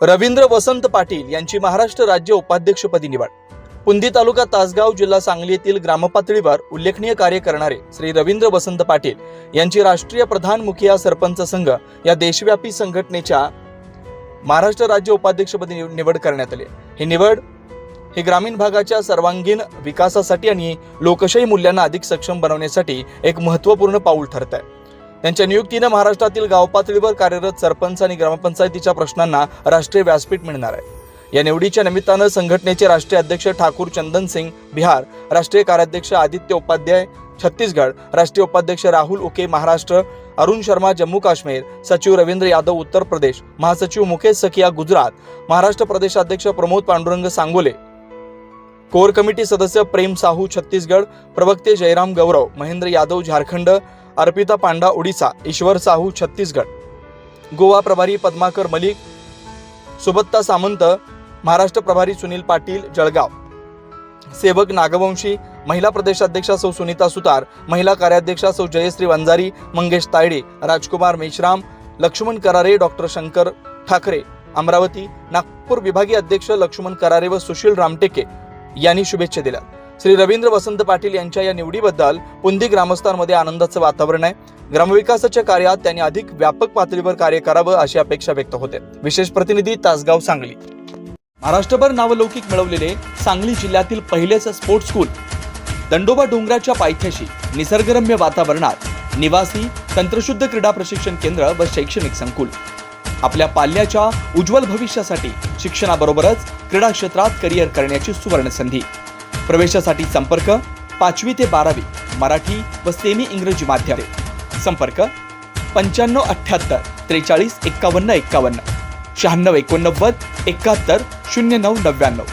रवींद्र वसंत पाटील यांची महाराष्ट्र राज्य उपाध्यक्षपदी निवड. पुंदी तालुका तासगाव जिल्हा सांगली येथील ग्रामपातळीवर उल्लेखनीय कार्य करणारे श्री रवींद्र वसंत पाटील यांची राष्ट्रीय प्रधान मुखिया सरपंच संघ या देशव्यापी संघटनेच्या महाराष्ट्र राज्य उपाध्यक्षपदी निवड करण्यात आली ही निवड हे ग्रामीण भागाच्या सर्वांगीण विकासासाठी आणि लोकशाही मूल्यांना अधिक सक्षम बनवण्यासाठी एक महत्त्वपूर्ण पाऊल ठरत आहे. त्यांच्या नियुक्तीनं महाराष्ट्रातील गाव पातळीवर कार्यरत सरपंच आणि ग्रामपंचायतीच्या प्रश्नांना राष्ट्रीय व्यासपीठ मिळणार आहे. या निवडीच्या निमित्तानं संघटनेचे राष्ट्रीय अध्यक्ष ठाकूर चंदन सिंग बिहार राष्ट्रीय कार्याध्यक्ष आदित्य उपाध्याय छत्तीसगड राष्ट्रीय उपाध्यक्ष राहुल उके महाराष्ट्र अरुण शर्मा जम्मू काश्मीर सचिव रवींद्र यादव उत्तर प्रदेश महासचिव मुकेश सखिया गुजरात महाराष्ट्र प्रदेशाध्यक्ष प्रमोद पांडुरंग सांगोले. कोर कमिटी सदस्य प्रेम साहू छत्तीसगड प्रवक्ते जयराम गौरव महेंद्र यादव झारखंड अर्पिता पांडा ओडिसा ईश्वर साहू छत्तीसगड. गोवा प्रभारी पद्माकर मलिक सुबत्ता सामंत महाराष्ट्र प्रभारी सुनील पाटील जळगाव. सेवक नागवंशी महिला प्रदेशाध्यक्षा सौ सुनीता सुतार महिला कार्याध्यक्षा सौ जयश्री वंजारी मंगेश तायडे राजकुमार मेश्राम लक्ष्मण करारे डॉक्टर शंकर ठाकरे अमरावती नागपूर विभागीय अध्यक्ष लक्ष्मण करारे व सुशील रामटेके यांनी शुभेच्छा दिल्या. श्री रवींद्र वसंत पाटील यांच्या या निवडीबद्दल पुंदी ग्रामस्थांमध्ये आनंदाचं वातावरण आहे. ग्रामविकासाच्या कार्यात त्यांनी अधिक व्यापक पातळीवर कार्य करावं अशी अपेक्षा व्यक्त होते. विशेष प्रतिनिधी तासगाव सांगली. महाराष्ट्रभर नावलौकिक मिळवलेले सांगली जिल्ह्यातील पहिलेच स्पोर्ट्स स्कूल. दंडोबा डोंगराच्या पायथ्याशी निसर्गरम्य वातावरणात निवासी तंत्रशुद्ध क्रीडा प्रशिक्षण केंद्र व शैक्षणिक संकुल. आपल्या पाल्याच्या उज्ज्वल भविष्यासाठी शिक्षणाबरोबरच क्रीडा क्षेत्रात करिअर करण्याची सुवर्ण संधी प्रवेशासाठी संपर्क पाचवी ते बारावी मराठी व सेमी इंग्रजी माध्यमे. संपर्क पंच्याण्णव अठ्ठ्याहत्तर त्रेचाळीस एक्कावन्न एक्कावन्न शहाण्णव एकोणनव्वद एकाहत्तर शून्य नऊ नव्याण्णव.